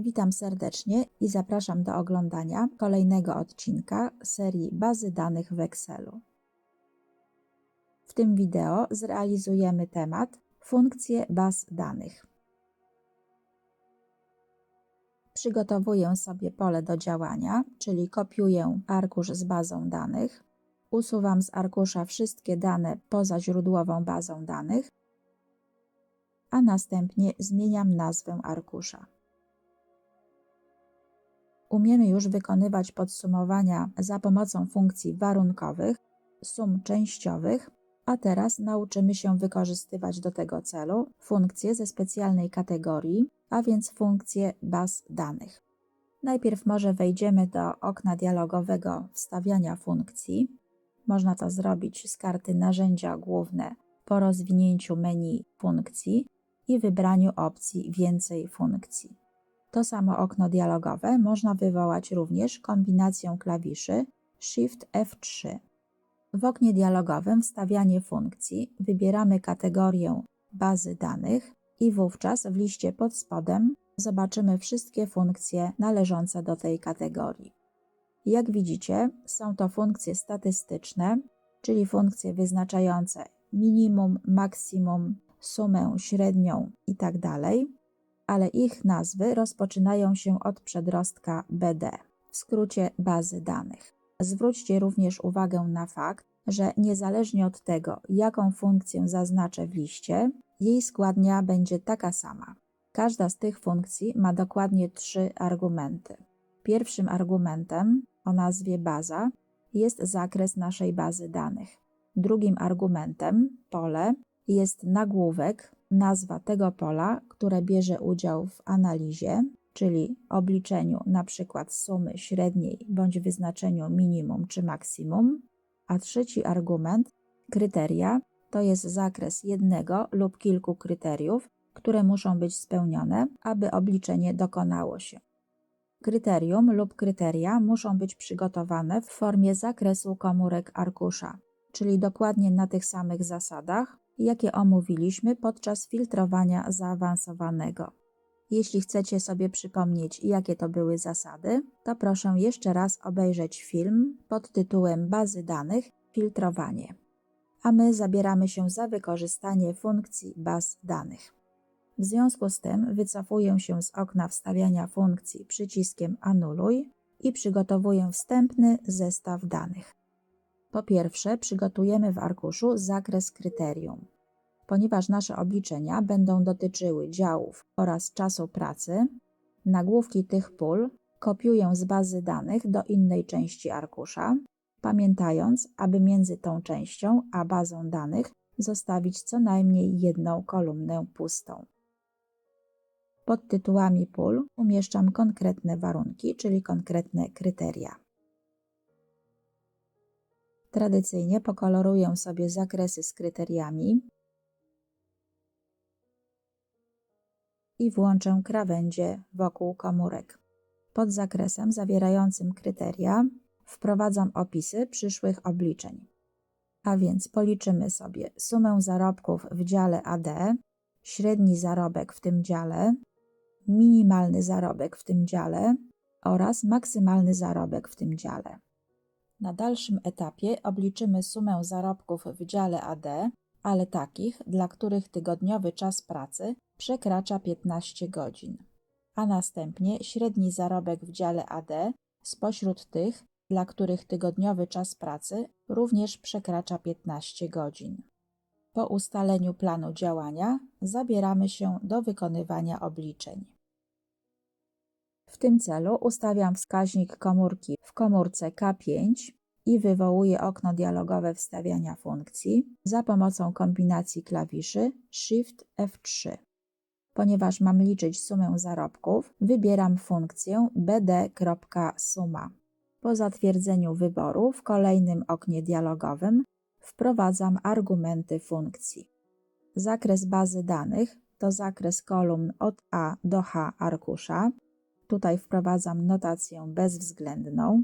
Witam serdecznie i zapraszam do oglądania kolejnego odcinka serii Bazy danych w Excelu. W tym wideo zrealizujemy temat funkcje baz danych. Przygotowuję sobie pole do działania, czyli kopiuję arkusz z bazą danych, usuwam z arkusza wszystkie dane poza źródłową bazą danych, a następnie zmieniam nazwę arkusza. Umiemy już wykonywać podsumowania za pomocą funkcji warunkowych, sum częściowych, a teraz nauczymy się wykorzystywać do tego celu funkcje ze specjalnej kategorii, a więc funkcje baz danych. Najpierw może wejdziemy do okna dialogowego wstawiania funkcji. Można to zrobić z karty Narzędzia główne po rozwinięciu menu funkcji i wybraniu opcji Więcej funkcji. To samo okno dialogowe można wywołać również kombinacją klawiszy Shift F3. W oknie dialogowym wstawianie funkcji wybieramy kategorię bazy danych i wówczas w liście pod spodem zobaczymy wszystkie funkcje należące do tej kategorii. Jak widzicie, są to funkcje statystyczne, czyli funkcje wyznaczające minimum, maksimum, sumę, średnią itd., ale ich nazwy rozpoczynają się od przedrostka BD, w skrócie bazy danych. Zwróćcie również uwagę na fakt, że niezależnie od tego, jaką funkcję zaznaczę w liście, jej składnia będzie taka sama. Każda z tych funkcji ma dokładnie trzy argumenty. Pierwszym argumentem o nazwie baza jest zakres naszej bazy danych. Drugim argumentem, pole, jest nagłówek, nazwa tego pola, które bierze udział w analizie, czyli obliczeniu np. sumy średniej bądź wyznaczeniu minimum czy maksimum. A trzeci argument, kryteria, to jest zakres jednego lub kilku kryteriów, które muszą być spełnione, aby obliczenie dokonało się. Kryterium lub kryteria muszą być przygotowane w formie zakresu komórek arkusza, czyli dokładnie na tych samych zasadach, jakie omówiliśmy podczas filtrowania zaawansowanego. Jeśli chcecie sobie przypomnieć, jakie to były zasady, to proszę jeszcze raz obejrzeć film pod tytułem Bazy danych filtrowanie. A my zabieramy się za wykorzystanie funkcji baz danych. W związku z tym wycofuję się z okna wstawiania funkcji przyciskiem Anuluj i przygotowuję wstępny zestaw danych. Po pierwsze, przygotujemy w arkuszu zakres kryterium. Ponieważ nasze obliczenia będą dotyczyły działów oraz czasu pracy, nagłówki tych pól kopiuję z bazy danych do innej części arkusza, pamiętając, aby między tą częścią a bazą danych zostawić co najmniej jedną kolumnę pustą. Pod tytułami pól umieszczam konkretne warunki, czyli konkretne kryteria. Tradycyjnie pokoloruję sobie zakresy z kryteriami i włączę krawędzie wokół komórek. Pod zakresem zawierającym kryteria wprowadzam opisy przyszłych obliczeń. A więc policzymy sobie sumę zarobków w dziale AD, średni zarobek w tym dziale, minimalny zarobek w tym dziale oraz maksymalny zarobek w tym dziale. Na dalszym etapie obliczymy sumę zarobków w dziale AD, ale takich, dla których tygodniowy czas pracy przekracza 15 godzin, a następnie średni zarobek w dziale AD spośród tych, dla których tygodniowy czas pracy również przekracza 15 godzin. Po ustaleniu planu działania zabieramy się do wykonywania obliczeń. W tym celu ustawiam wskaźnik komórki w komórce K5 i wywołuję okno dialogowe wstawiania funkcji za pomocą kombinacji klawiszy Shift F3. Ponieważ mam liczyć sumę zarobków, wybieram funkcję bd.suma. Po zatwierdzeniu wyboru w kolejnym oknie dialogowym wprowadzam argumenty funkcji. Zakres bazy danych to zakres kolumn od A do H arkusza. Tutaj wprowadzam notację bezwzględną.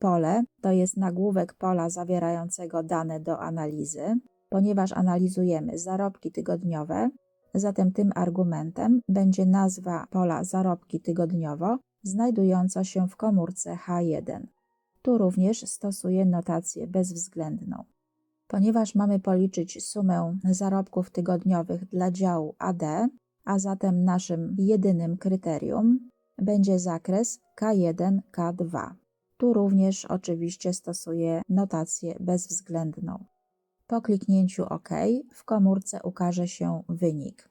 Pole to jest nagłówek pola zawierającego dane do analizy. Ponieważ analizujemy zarobki tygodniowe, Zatem tym argumentem będzie nazwa pola zarobki tygodniowo znajdująca się w komórce H1. Tu również stosuję notację bezwzględną. Ponieważ mamy policzyć sumę zarobków tygodniowych dla działu AD, a zatem naszym jedynym kryterium będzie zakres K1-K2. Tu również oczywiście stosuję notację bezwzględną. Po kliknięciu OK w komórce ukaże się wynik.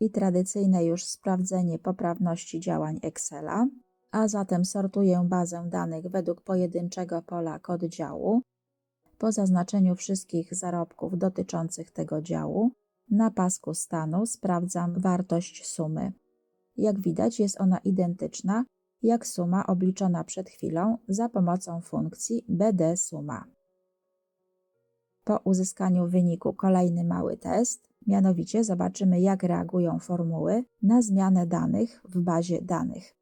I tradycyjne już sprawdzenie poprawności działań Excela, a zatem sortuję bazę danych według pojedynczego pola kod działu. Po zaznaczeniu wszystkich zarobków dotyczących tego działu, na pasku stanu sprawdzam wartość sumy. Jak widać, jest ona identyczna jak suma obliczona przed chwilą za pomocą funkcji BD suma. Po uzyskaniu wyniku kolejny mały test, mianowicie zobaczymy jak reagują formuły na zmianę danych w bazie danych.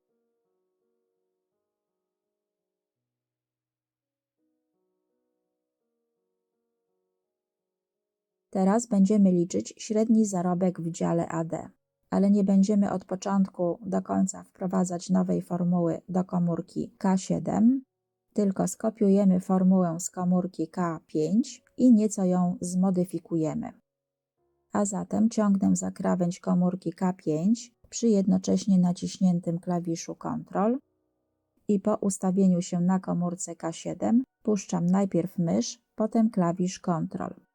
Teraz będziemy liczyć średni zarobek w dziale AD, ale nie będziemy od początku do końca wprowadzać nowej formuły do komórki K7, tylko skopiujemy formułę z komórki K5 i nieco ją zmodyfikujemy. A zatem ciągnę za krawędź komórki K5 przy jednocześnie naciśniętym klawiszu Ctrl i po ustawieniu się na komórce K7 puszczam najpierw mysz, potem klawisz Ctrl.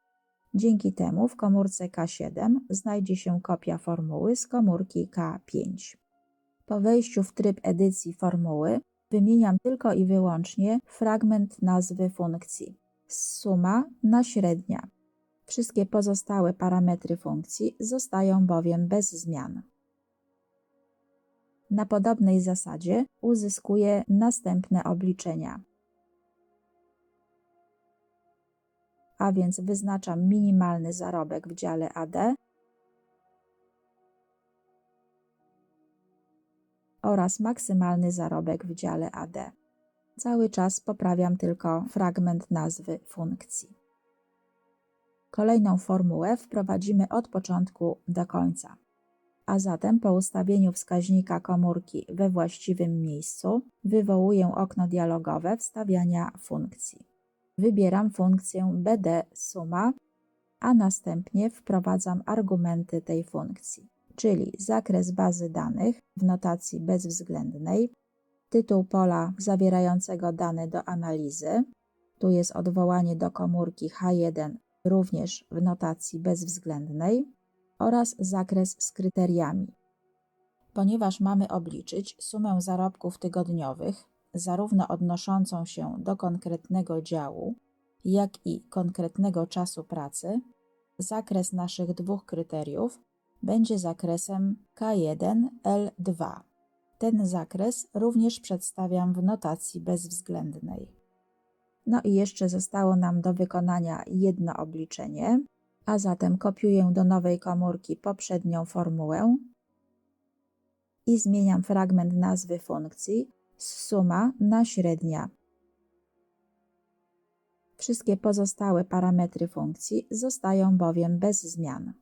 Dzięki temu w komórce K7 znajdzie się kopia formuły z komórki K5. Po wejściu w tryb edycji formuły wymieniam tylko i wyłącznie fragment nazwy funkcji. Suma na średnia. Wszystkie pozostałe parametry funkcji zostają bowiem bez zmian. Na podobnej zasadzie uzyskuję następne obliczenia. A więc wyznaczam minimalny zarobek w dziale AD oraz maksymalny zarobek w dziale AD. Cały czas poprawiam tylko fragment nazwy funkcji. Kolejną formułę wprowadzimy od początku do końca. A zatem po ustawieniu wskaźnika komórki we właściwym miejscu wywołuję okno dialogowe wstawiania funkcji. Wybieram funkcję BD suma, a następnie wprowadzam argumenty tej funkcji czyli zakres bazy danych w notacji bezwzględnej, tytuł pola zawierającego dane do analizy, tu jest odwołanie do komórki H1 również w notacji bezwzględnej oraz zakres z kryteriami. Ponieważ mamy obliczyć sumę zarobków tygodniowych, zarówno odnoszącą się do konkretnego działu, jak i konkretnego czasu pracy, zakres naszych dwóch kryteriów będzie zakresem K1L2. Ten zakres również przedstawiam w notacji bezwzględnej. No i jeszcze zostało nam do wykonania jedno obliczenie, a zatem kopiuję do nowej komórki poprzednią formułę i zmieniam fragment nazwy funkcji suma na średnia. Wszystkie pozostałe parametry funkcji zostają bowiem bez zmian.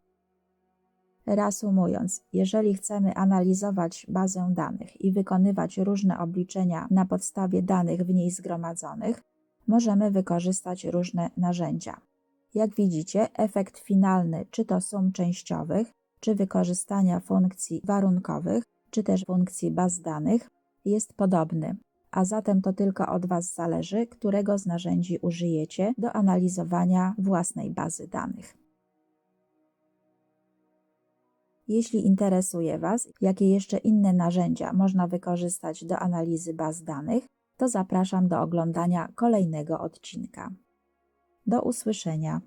Reasumując, jeżeli chcemy analizować bazę danych i wykonywać różne obliczenia na podstawie danych w niej zgromadzonych, możemy wykorzystać różne narzędzia. Jak widzicie, efekt finalny czy to sum częściowych, czy wykorzystania funkcji warunkowych, czy też funkcji baz danych jest podobny, a zatem to tylko od Was zależy, którego z narzędzi użyjecie do analizowania własnej bazy danych. Jeśli interesuje Was, jakie jeszcze inne narzędzia można wykorzystać do analizy baz danych, to zapraszam do oglądania kolejnego odcinka. Do usłyszenia.